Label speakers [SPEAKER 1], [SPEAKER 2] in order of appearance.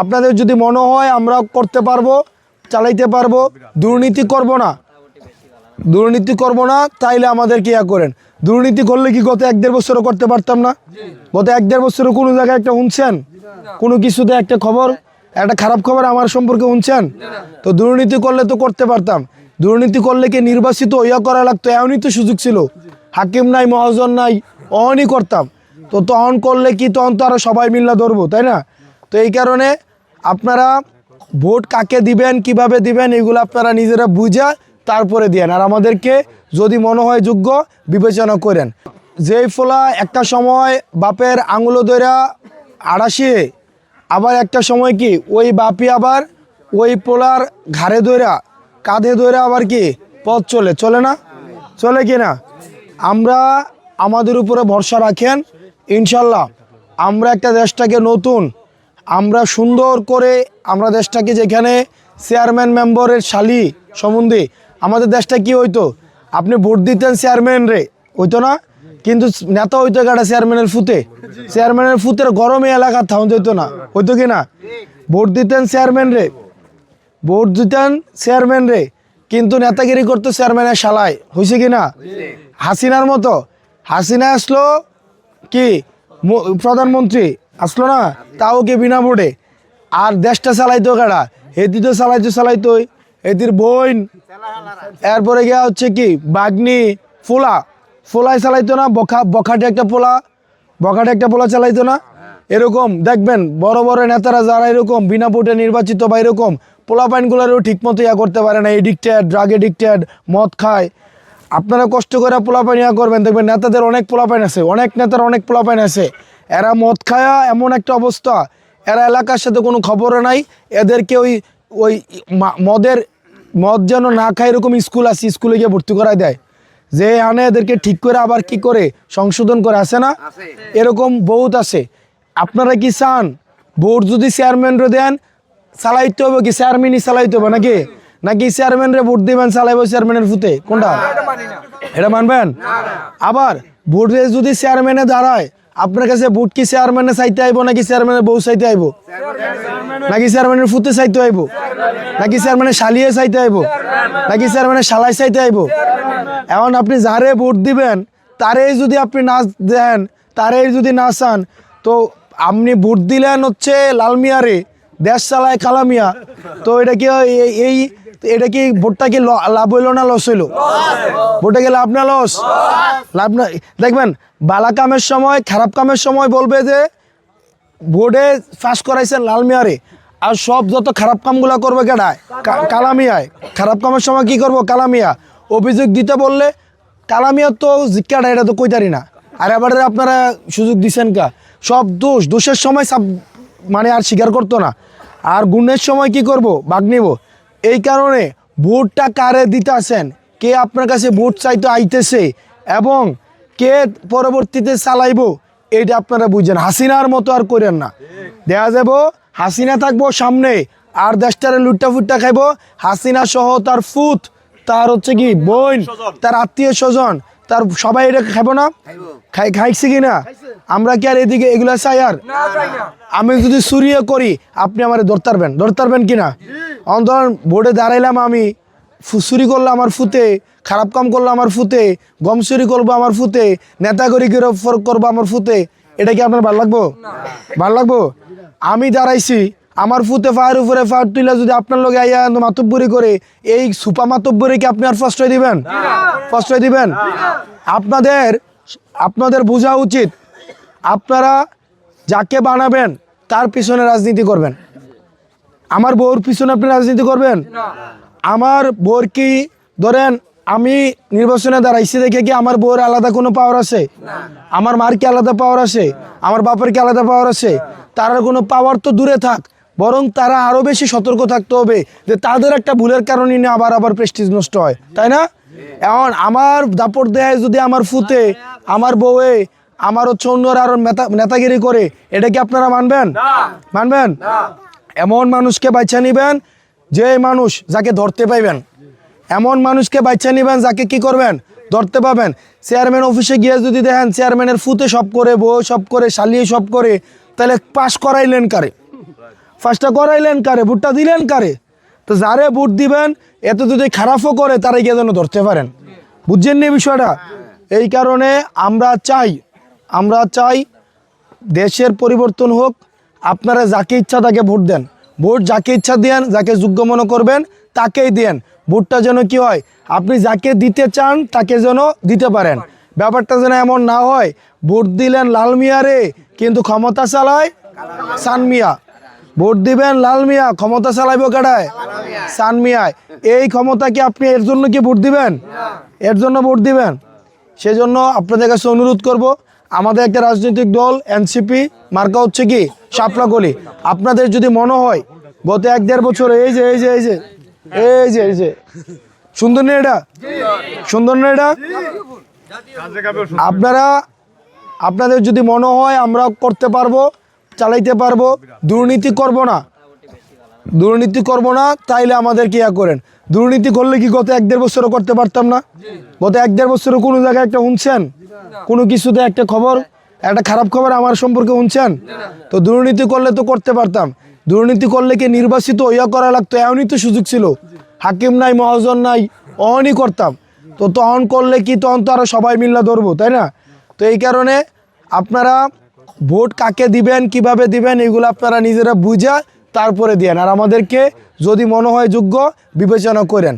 [SPEAKER 1] আপনাদের যদি মনে হয় আমরা করতে পারব, চালাইতে পারব, দুর্নীতি করব না। দুর্নীতি করব না, তাইলে আমাদেরকে ইয়া করেন। দুর্নীতি করলে কি গত এক দেড় বছরও করতে পারতাম না? গত এক দেড় বছরও কোনো জায়গায় একটা শুনছেন? কোনো কিছুতে একটা খবর, একটা খারাপ খবর আমার সম্পর্কে শুনছেন? তো দুর্নীতি করলে তো করতে পারতাম। দুর্নীতি করলে কি নির্বাচিত ইয়া করা লাগতো? এমনই তো সুযোগ ছিল। হাকিম নাই, মহাজন নাই, অহনই করতাম। তো তখন করলে কি তখন তো আরও সবাই মিল্লা ধরবো, তাই না? তো এই কারণে আপনারা ভোট কাকে দিবেন, কীভাবে দিবেন, এগুলো আপনারা নিজেরা বুঝে তারপরে দিয়েন। আর আমাদেরকে যদি মনে হয় যোগ্য, বিবেচনা করেন। যেই ফোলা একটা সময় বাপের আঙুলো দইরা আড়াশি আবার একটা সময় কি, ওই বাপি আবার ওই পোলার ঘাড়ে দইরা কাঁধে দইরা আবার কি, পথ চলে। চলে না? চলে কি না? আমরা আমাদের উপরে ভরসা রাখেন। ইনশাল্লাহ আমরা একটা দেশটাকে নতুন আমরা সুন্দর করে আমরা দেশটাকে যেখানে চেয়ারম্যান মেম্বারের শালি সম্বন্ধে, আমাদের দেশটা কি হইতো? আপনি ভোট দিতেন চেয়ারম্যান রে, হইতো না? কিন্তু নেতা হইতো গাড়া চেয়ারম্যানের ফুতে। চেয়ারম্যানের ফুতের গরমে এলাকা থাউন হইতো না। হইতো কি না? ভোট দিতেন চেয়ারম্যান রে। ভোট দিতেন চেয়ারম্যান রে। কিন্তু নেতাগিরি করতো চেয়ারম্যানের শালায়। হয়েছে কি না? হাসিনার মতো। হাসিনা আসলো কি? প্রধানমন্ত্রী। আসলো না? তাও কি বিনা ভোটে? আর দেশটা চালাইতো কারা? হেতি তো চালাইতো, চালাইতোই। হেতির বোন। এরপরে গিয়া হচ্ছে কি? বাগনি, ফোলা। ফোলাই চালাইতো না, বখা, বখাটে একটা পোলা বখাটে একটা পোলা চালাইতো না। এরকম, দেখবেন, বড় বড় নেতারা যারা এরকম, বিনা ভোটে নির্বাচিত বা এরকম, পোলা পাইনগুলোরও ঠিক মতো ইয়া করতে পারে না এডিক্টেড ড্রাগ এডিক্টেড মদ খায়। আপনারা কষ্ট করে পোলা পোলাপাইন ইয়া করবেন। দেখবেন, নেতাদের অনেক পোলা পোলাপাইন আছে, অনেক নেতার অনেক পোলাপাইন আছে। এরা মদ খায়া এমন একটা অবস্থা। এরা এলাকার সাথে কোনো খবরও নাই। এদেরকে ওই ওই মদের মদ যেন না খায় এরকম স্কুল আছে স্কুলে গিয়ে ভর্তি করায় দেয়। যে আনে এদেরকে ঠিক করে আবার কি করে? সংশোধন করে আসে না? এরকম বহুত আছে। আপনারা কি চান? বোর্ড যদি চেয়ারম্যানরে দেন চালাইতে হবে কি? চেয়ারম্যানই চালাইতে হবে নাকি? নাকি চেয়ারম্যানরে ভোট দিবেন চালাইবো চেয়ারম্যানের ফুতে কোনটা? এটা মানবেন? আবার ভোটে যদি চেয়ারম্যানে দাঁড়ায় আপনার কাছে ভোট কি চেয়ারম্যানে চাইতে আইব, নাকি চেয়ারম্যানের বউ চাইতে আইব? নাকি চেয়ারম্যানের ফুতে চাইতে আইব? নাকি চেয়ারম্যানের শালিয়ে চাইতে আইব? নাকি চেয়ারম্যানের শালাই চাইতে আইব? এখন আপনি যারে ভোট দিবেন, তারেই যদি আপনি না দেন, তারেই যদি না চান, তো আপনি ভোট দিলেন হচ্ছে লালমিয়ারে, দেশ চালায় কালামিয়া। তো এটা কি? এই- এই এটা কি ভোটটা কি লাভ হইল না লস হইল? ভোটে কি লাভ না লস? লাভ না দেখবেন বালা কামের সময় খারাপ কামের সময় বলবে যে বোর্ডে পাস করাইছেন লাল মিয়ারে। আর সব যত খারাপ কামগুলা করবে কেডায় কালামিয়ায় খারাপ কামের সময় কি করব? কালামিয়া অভিযোগ দিতে বললে কালামিয়া তো জিজ্ঞাটা এটা তো কই কইতারি না। আর এবারে আপনারা সুযোগ দিছেন কা? সব দোষ, দোষের সময় সাব মানে আর স্বীকার করতো না। আর গুণের সময় কি করব? বাগ নিব। এই কারণে ভোটটা কারে দিতে আসেন কে আপনার কাছে ভোট চাইতে আইতেছে? এবং কে পরবর্তীতে চালাইব? এটা আপনারা বুঝছেন হাসিনার মতো আর করেন না। দেখা যাব হাসিনা থাকব সামনে, আর দেশটারে লুট্টা ফুট্টা খাইবো। হাসিনা সহ তার ফুত, তার হচ্ছে কি, বোন, তার আত্মীয় স্বজন তার সবাই এটা খাইবো না? খাই খাইছি কি না আমরা কি আর এদিকে এগুলা চাই আর? আমি যদি চুরিয়ে করি আপনি আমার ধরতে পারবেন ধরতে পারবেন কি না অন্তর ভোটে দাঁড়াইলাম আমি চুরি করল আমার ফুতে খারাপ কাম করল আমার ফুতে গম চুরি করব আমার ফুতে নেতাগরি করব আমার ফুতে এটা কি আপনার ভালো লাগবো? ভালো লাগবো? আমি দাঁড়াইছি আমার ফুতে ফায়ার উপরে ফায়ার তুলে যদি আপনার লগে আইয়া মাতব্বরি করে এই সুপা মাতব্বরি কি আপনি আর ফার্স্ট দিবেন? ফার্স্ট দিবেন? আপনাদের আপনাদের বোঝা উচিত আপনারা যাকে বানাবেন তার পিছনে রাজনীতি করবেন। আমার বউর পিছনে আপনি রাজনীতি করবেন? আমার বউর কি ধরেন আমি নির্বাচনে দাঁড়াইছি দেখে কি আমার বউর আলাদা কোনো পাওয়ার আছে? আমার মার কি আলাদা পাওয়ার আছে? আমার বাপের কি আলাদা পাওয়ার আছে? তার কোনো পাওয়ার তো দূরে থাক। বরং তারা আরও বেশি সতর্ক থাকতে হবে যে তাদের একটা ভুলের কারণে নিয়ে আবার আবার প্রেস্টিজ নষ্ট হয় তাই না? এখন আমার দাপট দেয় যদি আমার ফুতে আমার বউয়ে আমার হচ্ছে অন্যরা আরও নেতা- নেতাগিরি করে এটা কি আপনারা মানবেন? মানবেন? এমন মানুষকে বাচ্চা নিবেন যে মানুষ যাকে ধরতে পাইবেন। এমন মানুষকে বাচ্চা নিবেন যাকে কি করবেন? ধরতে পাবেন। চেয়ারম্যান অফিসে গিয়ে যদি দেখেন চেয়ারম্যানের ফুতে সব করে বউ সব করে শালিয়ে সব করে তাহলে পাশ করাইলেন কারে? ফার্স্টটা করাইলেন কারে? ভোটটা দিলেন কারে? তো যারে ভোট দিবেন, এত যদি খারাপও করে তারা গিয়ে যেন ধরতে পারেন। বুঝছেন নি বিষয়টা? এই কারণে আমরা চাই আমরা চাই দেশের পরিবর্তন হোক, আপনারা যাকে ইচ্ছা তাকে ভোট দেন। ভোট যাকে ইচ্ছা দেন, যাকে যোগ্য মনে করবেন, তাকেই দেন। ভোটটা যেন কি হয়, আপনি যাকে দিতে চান, তাকে যেন দিতে পারেন। ব্যাপারটা যেন এমন না হয়, ভোট দিলেন লাল মিয়ারে, কিন্তু ক্ষমতা চালায় সান মিয়া। ভোট দিবেন লাল মিয়া ক্ষমতা চালাইব কাটায় সান মিয়ায়। এই ক্ষমতা কি আপনি এর জন্য কি ভোট দিবেন? এর জন্য ভোট দিবেন? সেজন্য আপনাদের কাছে অনুরোধ করব আমাদের একটা রাজনৈতিক দল এনসিপি মার্কা হচ্ছে কি? সাপলাকলি আপনাদের যদি মনে হয় গত এক দেড় বছর এই যে এই যে এই যে এই যে এই যে সুন্দর না এটা? সুন্দর না এটা? আপনারা আপনাদের যদি মনে হয় আমরা করতে পারব। চালাইতে পারব, দুর্নীতি করব না। দুর্নীতি করব না, তাইলে আমাদের কি ইয়া করেন? দুর্নীতি করলে কি গত এক দেড় বছরও করতে পারতাম না? গত এক দেড় বছরও কোনো জায়গায় একটা শুনছেন? কোনো কিছুতে একটা খবর, একটা খারাপ খবর আমার সম্পর্কে শুনছেন? তো দুর্নীতি করলে তো করতে পারতাম। দুর্নীতি করলে কি নির্বাচিত ইয়া করা লাগতো? এমনই তো সুযোগ ছিল। হাকিম নাই, মহাজন নাই, অহনই করতাম। তো তখন করলে কি তখন তো আরও সবাই মিল্লা ধরবো, তাই না? তো এই কারণে আপনারা ভোট কাকে দিবেন, কীভাবে দিবেন, এগুলো আপনারা নিজেরা বুঝে তারপরে দেন আর আমাদেরকে যদি মনে হয় যোগ্য, বিবেচনা করেন।